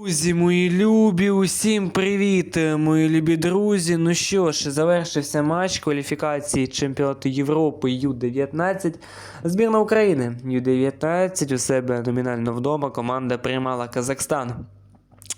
Друзі, мої любі, усім привіт, мої любі друзі. Ну що ж, завершився матч кваліфікації чемпіонату Європи Ю-19. Збірна України Ю-19 у себе номінально вдома. Команда приймала Казахстан.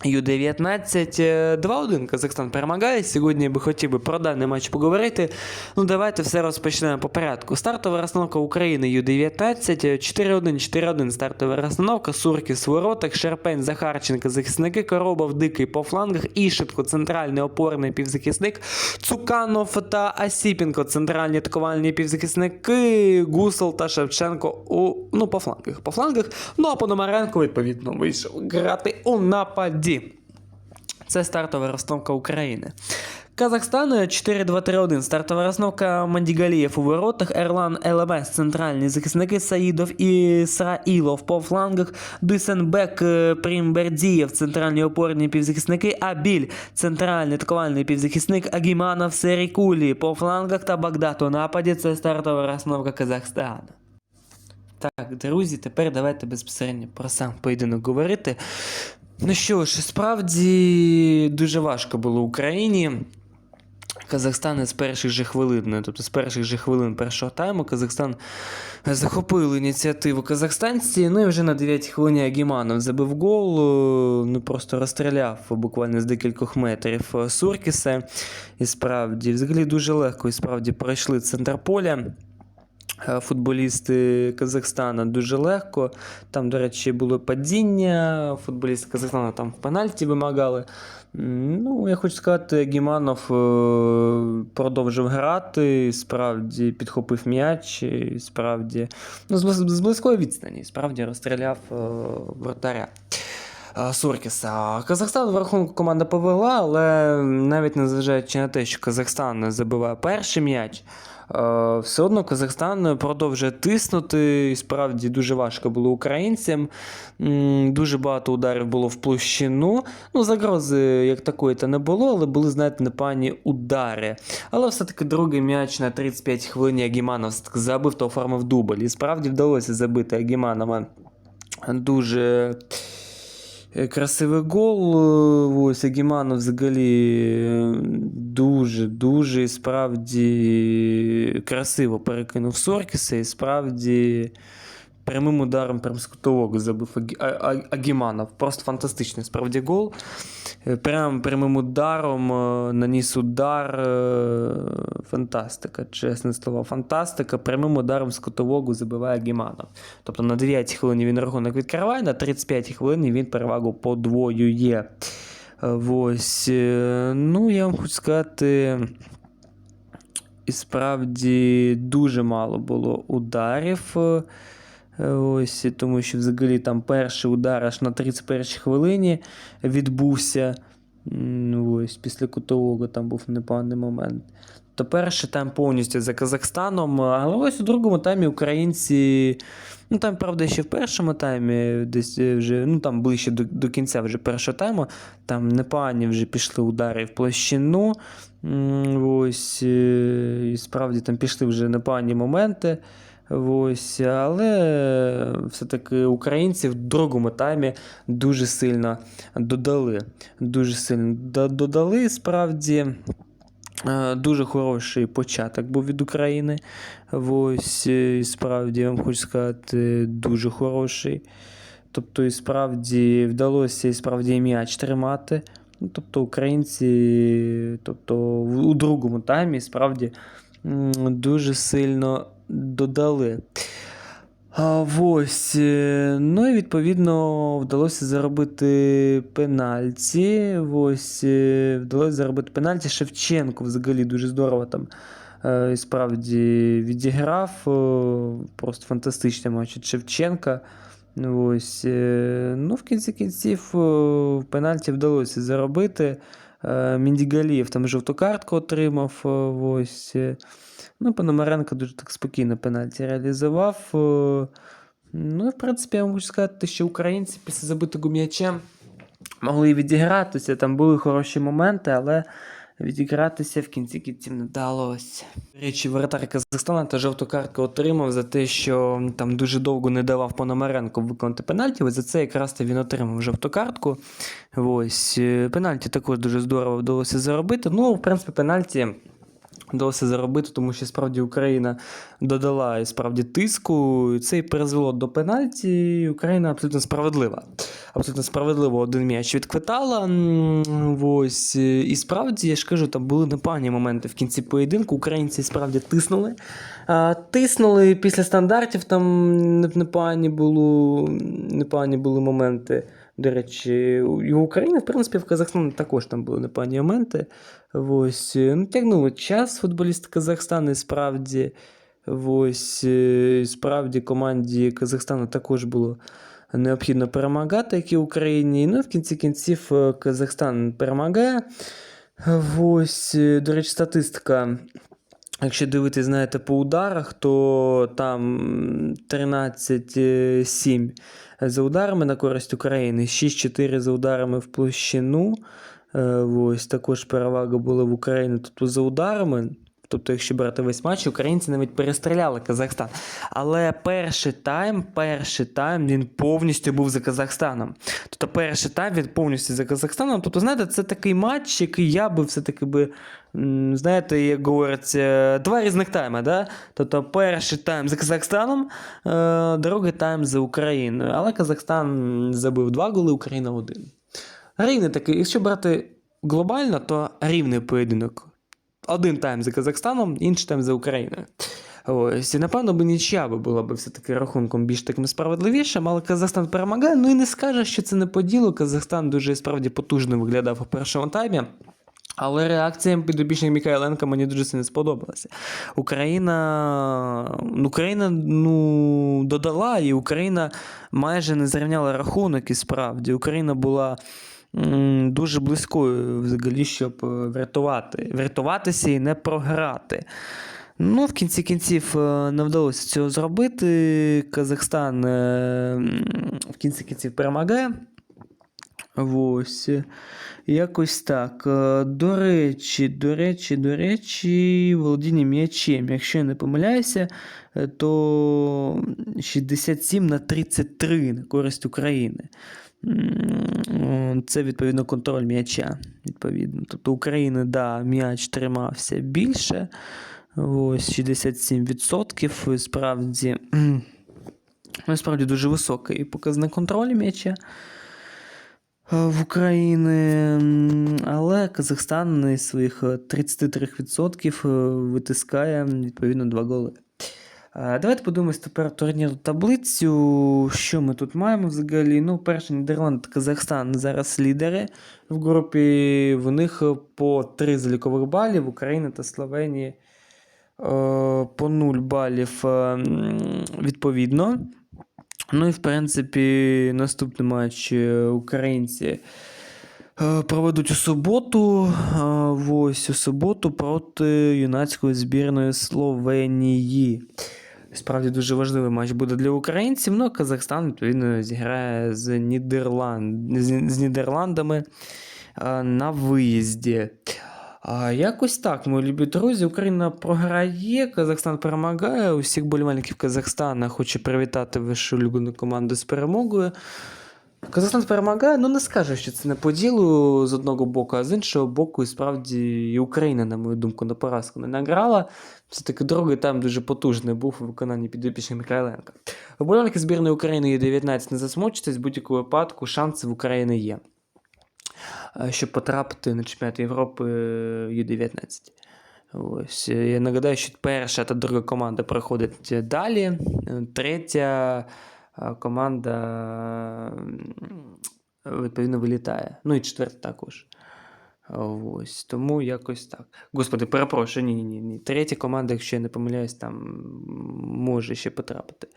Ю-19 е, 2-1 Казахстан перемагає. Сьогодні би хотів би про даний матч поговорити. Ну, давайте все розпочнемо по порядку. Стартова розстановка України Ю-19 4-1, 4-1 стартова розстановка. Суркіс в воротах, Шерпень, Захарченко, захисники, Коробов, Дикий по флангах, Ішитко, центральний опорний півзахисник, Цуканов та Асіпінко, центральні атакувальні півзахисники, Гусел та Шевченко у, ну, по флангах. По флангах. Ну а Пономаренко, відповідно, вийшов грати у нападі. Це стартова розстановка України. Казахстан 4-2-3-1. Стартова розстановка Мандігалієв у воротах, Ерлан ЛМС, центральні захисники, Саїдов і Сраїлов по флангах, Дюсенбек, е, Примбердієв, центральні опорні півзахисники, Абіль, центральний атакувальний півзахисник, Агіманов, Серікулі по флангах та Багдат у нападі. Це стартова розстановка Казахстану. Так, друзі, тепер давайте безпосередньо про сам поєдинок говорити. Ну що ж, справді дуже важко було Україні. Казахстан з перших же хвилин, тобто з перших же хвилин першого тайму Казахстан захопив ініціативу казахстанці. Ну і вже на 9 хвилині Агіманов забив гол, е, ну просто розстріляв буквально з декількох метрів е, Суркіса. І справді, взагалі дуже легко і справді пройшли центр поля. Е, Футболісти Казахстана дуже легко. Там, до речі, було падіння. Футболісти Казахстана там в пенальті вимагали. Ну, я хочу сказати, Гіманов е, продовжив грати, справді підхопив м'яч, справді ну, з, близької відстані, справді розстріляв е, вратаря. Суркіса. Казахстан в рахунку команда повела, але навіть незважаючи на те, що Казахстан забиває перший м'яч, все одно Казахстан продовжує тиснути. І справді дуже важко було українцям. Дуже багато ударів було в площину. Ну, загрози як такої то не було, але були, знаєте, непогані удари. Але все-таки другий м'яч на 35 хвилин Агіманов забив та оформив дубль. І справді вдалося забити Агіманова дуже. Е, Красивий гол. е, Ось Агіманов взагалі е, дуже, дуже і справді красиво перекинув Соркіса і справді прямим ударом прям з кутового забив Агіманов. Просто фантастичний справді гол. Е, Прям прямим ударом е, наніс удар. е, Фантастика, чесне слово, фантастика. Прямим ударом з кутового забиває Агіманов. Тобто на 9 хвилині він рахунок відкриває, на 35 хвилині він перевагу подвоює. Ось. Ну, я вам хочу сказати. І справді дуже мало було ударів. Ось, тому що взагалі там перший удар аж на 31-й хвилині відбувся. Ось, після кутового там був непоганий момент. То перший тайм повністю за Казахстаном. Але ось у другому таймі українці. Ну там, правда, ще в першому таймі, десь вже, ну там ближче до, до кінця вже першого тайму, там непогані вже пішли удари в площину. Ось, і справді там пішли вже непогані моменти. Ось, але все-таки українці в другому таймі дуже сильно додали. Дуже сильно додали. Справді е, дуже хороший початок був від України. Ось, е, справді, я вам хочу сказати, дуже хороший. Тобто, і справді вдалося і справді м'яч тримати. Ну, тобто, українці, тобто, у другому таймі справді дуже сильно додали. А, ось. е, Ну і відповідно вдалося заробити пенальті. Ось, е, вдалося заробити пенальті. Шевченко взагалі дуже здорово там е, і справді відіграв. Просто фантастичний матч від Шевченка. Ось. Ну, в кінці кінців пенальті вдалося заробити. Е, Міндігалієв там жовту картку отримав. е, Ось. е. Ну, Пономаренко дуже так спокійно пенальті реалізував. Ну, в принципі, я можу сказати, що українці після забитого м'яча могли відігратися. Там були хороші моменти, але відігратися в кінці кінців не вдалося. До речі, воротар Казахстана та жовту картку отримав за те, що там дуже довго не давав Пономаренко виконати пенальті. Ось за це якраз він отримав жовту картку. Ось е, пенальті також дуже здорово вдалося заробити. Ну, в принципі, пенальті. Вдалося заробити, тому що справді Україна додала і справді тиску. і Це і призвело до пенальті. і Україна абсолютно справедлива. Абсолютно справедливо один м'яч відквитала. Ось. е, І справді, я ж кажу, там були непогані моменти в кінці поєдинку. Українці справді тиснули. А, Тиснули після стандартів, там не- непогані, було, непогані були моменти. До речі, і у України, в принципі, в Казахстані також там були непогані моменти. Ось, е, ну, тягнули час футболісти Казахстану, і справді. Ось, е, справді команді Казахстану також було необхідно перемагати, як і Україні. Ну, в кінці кінців е, Казахстан перемагає. Ось, до речі, статистика. Якщо дивитись, знаєте, по ударах, то там 13-7 за ударами на користь України, 6-4 за ударами в площину. Е, Ось також перевага була в Україні. Тобто за ударами. Тобто, якщо брати весь матч, українці навіть перестріляли Казахстан. Але перший тайм, перший тайм він повністю був за Казахстаном. Тобто, перший тайм він повністю за Казахстаном. Тобто, знаєте, це такий матч, який я би все-таки би, знаєте, як говорять, е, два різних тайми. Да? Тобто, перший тайм за Казахстаном, е, другий тайм за Україною. Але Казахстан забив два голи, Україна один. Рівний такий, якщо брати глобально, то рівний поєдинок. Один тайм за Казахстаном, інший тайм за Україною. Ось, і напевно би нічия би була б все-таки рахунком більш таким справедливішим, але Казахстан перемагає. Ну і не скаже, що це не по ділу. Казахстан дуже справді потужно виглядав у першому таймі. Але реакція підопічних Мікайленка мені дуже сильно сподобалася. Україна, Україна ну, додала, і Україна майже не зрівняла рахунок, і справді Україна була дуже близькою взагалі, щоб е, врятувати, врятуватися і не програти. Ну, в кінці кінців е, не вдалося цього зробити. Казахстан е, в кінці кінців перемагає. Ось. Якось так. Е, До речі, до речі, до речі, володіння м'ячем. Якщо я не помиляюся, е, то 67 на 33 на користь України. Це відповідно контроль м'яча. Відповідно. Тобто України, да, м'яч тримався більше. Ось 67%. І Справді, ну, справді дуже високий показник контролю м'яча е, в Україні, але Казахстан із своїх е, 33% е, витискає відповідно 2 голи. Е, Давайте подивимось тепер турнірну таблицю. Що ми тут маємо взагалі? Ну, перше, Нідерланд та Казахстан зараз лідери в групі. В них е, по 3 залікових балів, Україна та Словенія е, по 0 балів е, відповідно. Ну і в принципі, наступний матч е, українці е, проведуть у суботу. е, Ось у суботу проти юнацької збірної Словенії. Справді дуже важливий матч буде для українців. Ну, а Казахстан, відповідно, зіграє з, Нідерланд... з, Нідерландами е, на виїзді. А, якось так, мої любі друзі. Україна програє, Казахстан перемагає. Усіх болівальників Казахстана хочу привітати вашу улюблену команду з перемогою. Казахстан перемагає, ну не скажу, що це не по ділу з одного боку, а з іншого боку, і справді і Україна, на мою думку, на поразку не награла. Все-таки другий тайм дуже потужний був у виконанні підопічних Михайленка. Вболівальники збірної України є 19 не засмучитесь, в будь-якому випадку шанси в України є. е, Щоб потрапити на чемпіонат Європи Ю-19. Ось. е, Я нагадаю, що перша та друга команда проходить далі. е, Третя е, команда відповідно вилітає. Ну і четверта також. Ось. Тому якось так. Господи, перепрошую, ні, ні, ні. Третя команда, якщо я не помиляюсь, там може ще потрапити.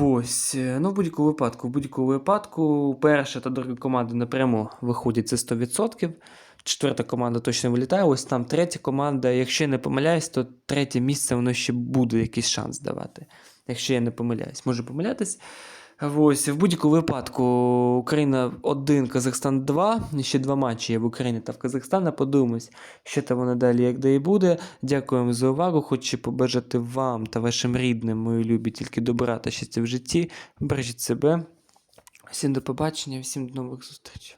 Ось. е, Ну, в будь-якому випадку, в будь-якому випадку, перша та друга команда напряму виходять це 100%. Четверта команда точно вилітає. Ось там третя команда, якщо я не помиляюсь, то третє місце воно ще буде якийсь шанс давати. Якщо я не помиляюсь, можу помилятись. Ось, в будь-якому випадку Україна 1, Казахстан 2. Ще два матчі є в Україні та в Казахстана. Подивимось, що там воно далі, як де і буде. Дякуємо за увагу. Хочу побажати вам та вашим рідним, мої любі, тільки добра та щастя в житті. Бережіть себе. Всім до побачення, всім до нових зустрічей.